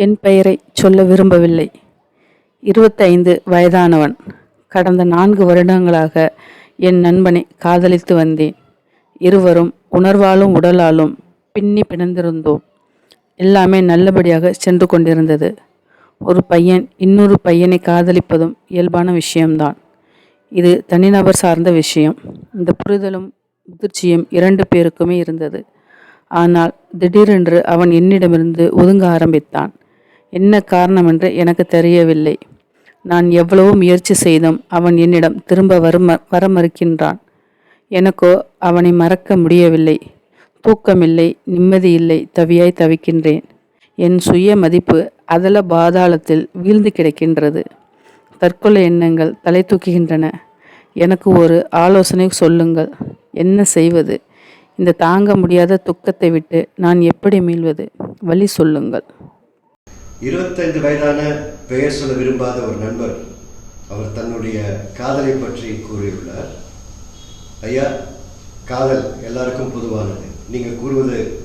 என் பெயரை சொல்ல விரும்பவில்லை. இருபத்தைந்து வயதானவன். கடந்த நான்கு வருடங்களாக என் நண்பனை காதலித்து வந்தேன். இருவரும் உணர்வாலும் உடலாலும் பின்னி பிணைந்திருந்தோம். எல்லாமே நல்லபடியாக சென்று கொண்டிருந்தது. ஒரு பையன் இன்னொரு பையனை காதலிப்பதும் இயல்பான விஷயம்தான். இது தனிநபர் சார்ந்த விஷயம். இந்த புரிதலும் முதிர்ச்சியும் இரண்டு பேருக்குமே இருந்தது. ஆனால் திடீரென்று அவன் என்னிடமிருந்து ஒதுங்க ஆரம்பித்தான். என்ன காரணம் என்று எனக்கு தெரியவில்லை. நான் எவ்வளவோ முயற்சி செய்தும் அவன் என்னிடம் திரும்ப வரும வர மறுக்கின்றான் எனக்கோ அவனை மறக்க முடியவில்லை. தூக்கமில்லை நிம்மதி இல்லை தவியாய் தவிக்கின்றேன். என் சுய மதிப்பு அதல பாதாளத்தில் வீழ்ந்து கிடக்கின்றது. தற்கொலை எண்ணங்கள் தலை தூக்குகின்றன. எனக்கு ஒரு ஆலோசனை சொல்லுங்கள். என்ன செய்வது? இந்த தாங்க முடியாத துக்கத்தை விட்டு நான் எப்படி மீள்வது? வழி சொல்லுங்கள். இருபத்தைந்து வயதான பெயர் சொல்ல விரும்பாத ஒரு நண்பர் அவர் தன்னுடைய காதலை பற்றி கூறியுள்ளார். ஐயா காதல் எல்லாருக்கும் பொதுவானது. நீங்கள் கூறுவது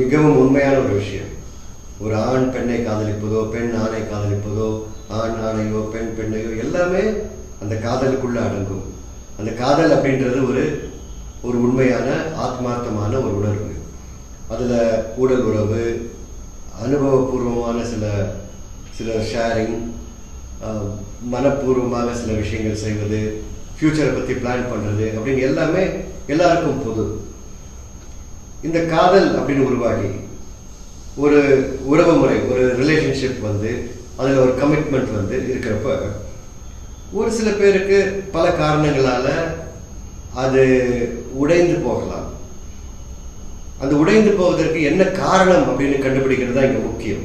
மிகவும் உண்மையான ஒரு விஷயம். ஒரு ஆண் பெண்ணை காதலிப்பதோ பெண் ஆணை காதலிப்பதோ ஆண் ஆணையோ பெண் பெண்ணையோ எல்லாமே அந்த காதலுக்குள்ள அடங்கும். அந்த காதல் அப்படின்றது ஒரு ஒரு உண்மையான ஆத்மார்த்தமான ஒரு உணர்வு. அதில் உடல் உறவு அனுபவபூர்வமான சில சில ஷேரிங் மனப்பூர்வமாக சில விஷயங்கள் செய்வது ஃப்யூச்சரை பற்றி பிளான் பண்ணுறது அப்படின்னு எல்லாமே எல்லாருக்கும் பொது. இந்த காதல் அப்படின்னு உருவாகி ஒரு உறவு முறை ஒரு ரிலேஷன்ஷிப் வந்து அதில் ஒரு கமிட்மெண்ட் வந்து இருக்கிறப்ப ஒரு சில பேருக்கு பல காரணங்களால் அது உடைந்து போகலாம். அந்த உடைந்து போவதற்கு என்ன காரணம் அப்படின்னு கண்டுபிடிக்கிறது தான் இங்கே முக்கியம்.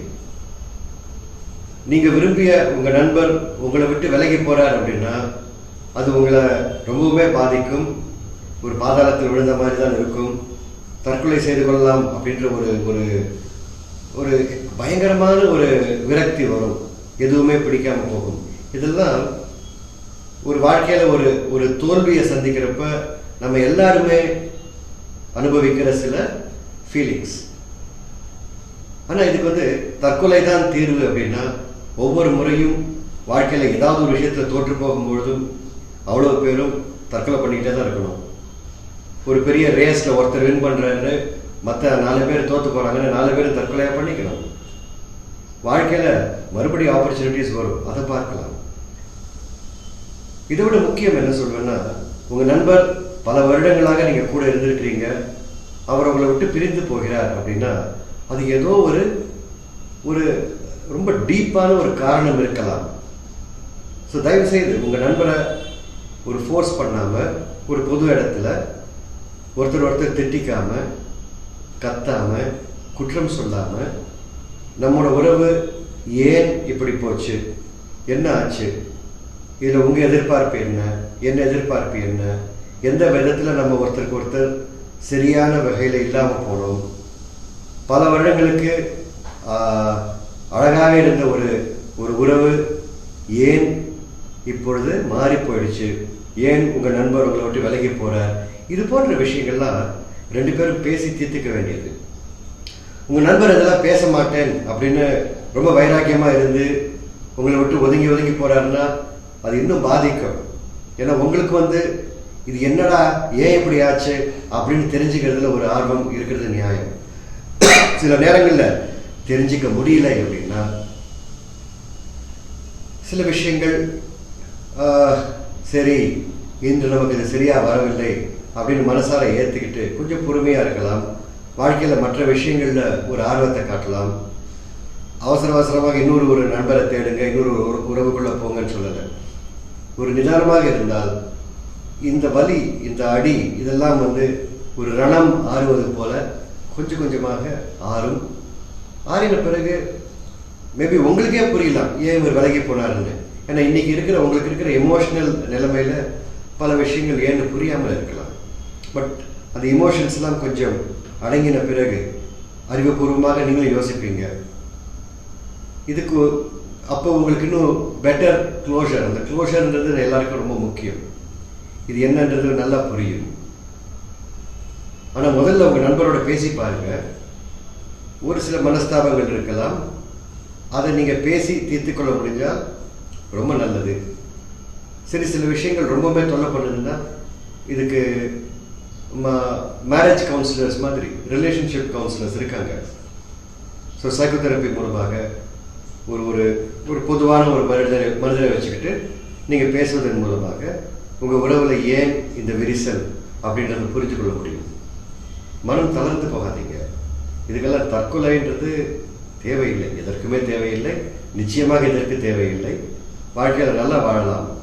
நீங்கள் விரும்பிய உங்கள் நண்பர் உங்களை விட்டு விலகி போகிறார் அப்படின்னா அது உங்களை ரொம்பவுமே பாதிக்கும். ஒரு பாதாளத்தில் விழுந்த மாதிரி தான் இருக்கும். தற்கொலை செய்து கொள்ளலாம் அப்படின்ற ஒரு ஒரு ஒரு பயங்கரமான ஒரு விரக்தி வரும். எதுவுமே பிடிக்காம போகும். இதெல்லாம் ஒரு வாழ்க்கையில் ஒரு ஒரு தோல்வியை சந்திக்கிறப்ப நம்ம எல்லாருமே அனுபவிக்கிற சில ஃபீலிங்ஸ் ஆனால் இதுக்கு வந்து தற்கொலை தான் தீர்வு அப்படின்னா ஒவ்வொரு முறையும் வாழ்க்கையில் ஏதாவது ஒரு விஷயத்தில் தோற்று போகும்பொழுதும் அவ்வளோ பேரும் தற்கொலை பண்ணிக்கிட்டே தான் இருக்கணும். ஒரு பெரிய ரேஸில் ஒருத்தர் வின் பண்ணுறாரு மற்ற நாலு பேர் தோற்று போகிறாங்கன்னு நாலு பேர் தற்கொலையாக பண்ணிக்கணும். வாழ்க்கையில் மறுபடியும் ஆப்பர்ச்சுனிட்டிஸ் வரும். அதை பார்க்கலாம். இதை விட முக்கியம் என்ன சொல்வேன்னா உங்கள் நண்பர் பல வருடங்களாக நீங்கள் கூட இருந்திருக்கிறீங்க. அவர் உங்களை விட்டு பிரிந்து போகிறார் அப்படின்னா அது ஏதோ ஒரு ஒரு ரொம்ப டீப்பான ஒரு காரணம் இருக்கலாம். ஸோ தயவு செய்து உங்கள் நண்பரை ஒரு ஃபோர்ஸ் பண்ணாமல் ஒரு பொது இடத்துல ஒருத்தர் ஒருத்தர் திட்டிக்காமல் கத்தாமல் குற்றம் சொல்லாமல் நம்மளோட உறவு ஏன் இப்படி போச்சு? என்ன ஆச்சு? இதில் உங்கள் எதிர்பார்ப்பு என்ன? என்ன எதிர்பார்ப்பு என்ன? எந்த விதத்தில் நம்ம ஒருத்தருக்கு ஒருத்தர் சரியான வகையில் இல்லாமல் போனோம். பல வருடங்களுக்கு அழகாக இருந்த ஒரு ஒரு உறவு ஏன் இப்பொழுது மாறி போயிடுச்சு ஏன் உங்கள் நண்பர் உங்களை விட்டு விலகி போகிறார் இது போன்ற விஷயங்கள்லாம் ரெண்டு பேரும் பேசி தீர்த்துக்க வேண்டியது. உங்கள் நண்பர் இதெல்லாம் பேச மாட்டேன் அப்படின்னு ரொம்ப வைராக்கியமாக இருந்து உங்களை விட்டு ஒதுங்கி ஒதுங்கி போகிறாருன்னா அது இன்னும் பாதிக்கும். ஏன்னா உங்களுக்கு வந்து இது என்னடா ஏன் இப்படி ஆச்சு அப்படின்னு தெரிஞ்சுக்கிறதுல ஒரு ஆர்வம் இருக்கிறது நியாயம். சில நேரங்களில் தெரிஞ்சுக்க முடியல அப்படின்னா சில விஷயங்கள் சரி இன்று நமக்கு இது சரியாக வரவில்லை அப்படின்னு மனசார ஏற்றுக்கிட்டு கொஞ்சம் பொறுமையாக இருக்கலாம். வாழ்க்கையில் மற்ற விஷயங்களில் ஒரு ஆர்வத்தை காட்டலாம். அவசர அவசரமாக இன்னொரு ஒரு நண்பரை தேடுங்க இன்னொரு ஒரு உறவுக்குள்ளே போங்கன்னு சொல்லலை. ஒரு நிதானமாக இருந்தால் இந்த வலி இந்த அடி இதெல்லாம் வந்து ஒரு ரணம் ஆறுவது போல கொஞ்சம் கொஞ்சமாக ஆறும். ஆறின பிறகு மேபி உங்களுக்கே புரியலாம் ஏன் இவர் விலகி போனாருன்னு. ஏன்னா இன்னைக்கு இருக்கிற உங்களுக்கு இருக்கிற எமோஷனல் நிலைமையில பல விஷயங்கள் ஏன்னு புரியாமல் இருக்கலாம். பட் அந்த எமோஷன்ஸ்லாம் கொஞ்சம் அடங்கின பிறகு அறிவுபூர்வமாக நீங்களும் யோசிப்பீங்க. இதுக்கு அப்போ உங்களுக்கு இன்னும் பெட்டர் க்ளோஷர் அந்த க்ளோஷர்ன்றது எல்லாருக்கும் ரொம்ப முக்கியம். இது என்னன்றது நல்லா புரியும். ஆனால் முதல்ல உங்கள் நண்பரோட பேசி பாருங்க. ஒரு சில மனஸ்தாபங்கள் இருக்கலாம். அதை நீங்கள் பேசி தீர்த்து கொள்ள முடிஞ்சால் ரொம்ப நல்லது. சரி சில விஷயங்கள் ரொம்பவே தொல்லை பண்ணுதுன்னா இதுக்கு மேரேஜ் கவுன்சிலர்ஸ் மாதிரி ரிலேஷன்ஷிப் கவுன்சிலர்ஸ் இருக்காங்க. ஸோ சைக்கோதெரப்பி மூலமாக ஒரு ஒரு ஒரு பொதுவான ஒரு மனிதரை மனிதரை வச்சுக்கிட்டு நீங்கள் பேசுவதன் மூலமாக உங்கள் உறவில் ஏன் இந்த விரிசல் அப்படின்றத புரிஞ்சு கொள்ள முடியும். மனம் தளர்ந்து போகாதீங்க. இதுக்கெல்லாம் தற்கொலைன்றது தேவையில்லை. எதற்குமே தேவையில்லை. நிச்சயமாக இதற்கு தேவையில்லை. வாழ்க்கையில் நல்லா வாழலாம்.